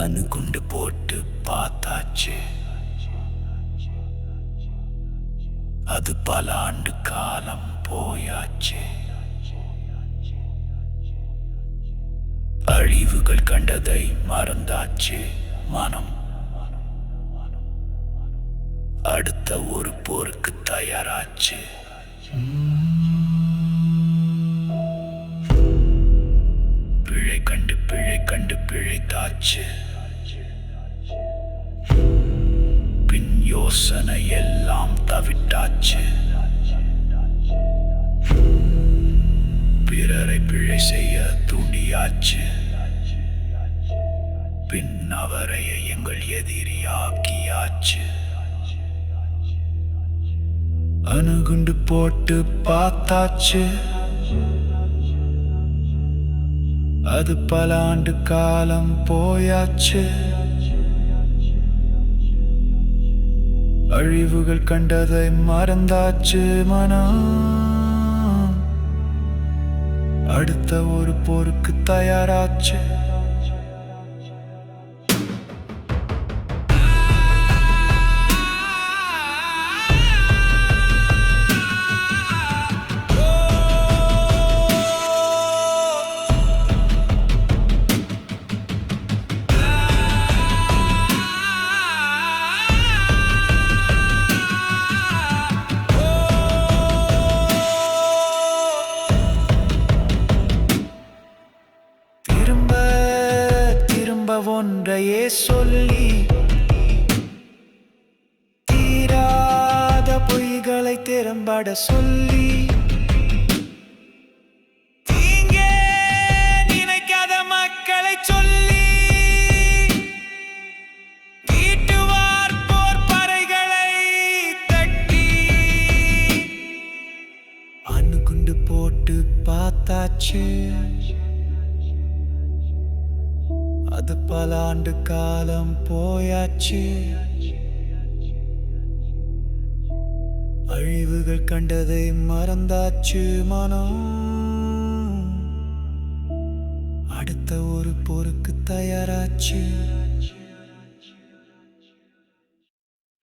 அணுகுண்டு போட்டு பார்த்தாச்சு. அது பல ஆண்டு காலம் போயாச்சு. அழிவுகள் கண்டதை மறந்தாச்சு மனம். அடுத்த ஒரு போருக்கு தயாராச்சு. பிழை கண்டு பிழை கண்டு பிழைத்தாச்சு. யோசனை எல்லாம் தவிட்டாச்சு. பிறரை பிழை செய்ய தூண்டியாச்சு. பின் அவரை எங்கள் எதிரியாக்கியாச்சு. அணுகுண்டு போட்டு பார்த்தாச்சு. அது பல ஆண்டு காலம் போயாச்சு. அழிவுகள் கண்டதை மறந்தாச்சு மனம் அடுத்த ஒரு போருக்கு தயாராச்சு. ஒன்றையே சொல்லி தீராத பொய்களை திறம்பட சொல்லி தீங்கே நினைக்காத மக்களை சொல்லி தீட்டுவார் போர் பறைகளை தட்டி அணுகுண்டு போட்டு பார்த்தாச்சு. அது பல ஆண்டு காலம் போயாச்சு. அழிவுகள் கண்டதை மறந்தாச்சு மனம் அடுத்த ஒரு போருக்கு தயாராச்சு.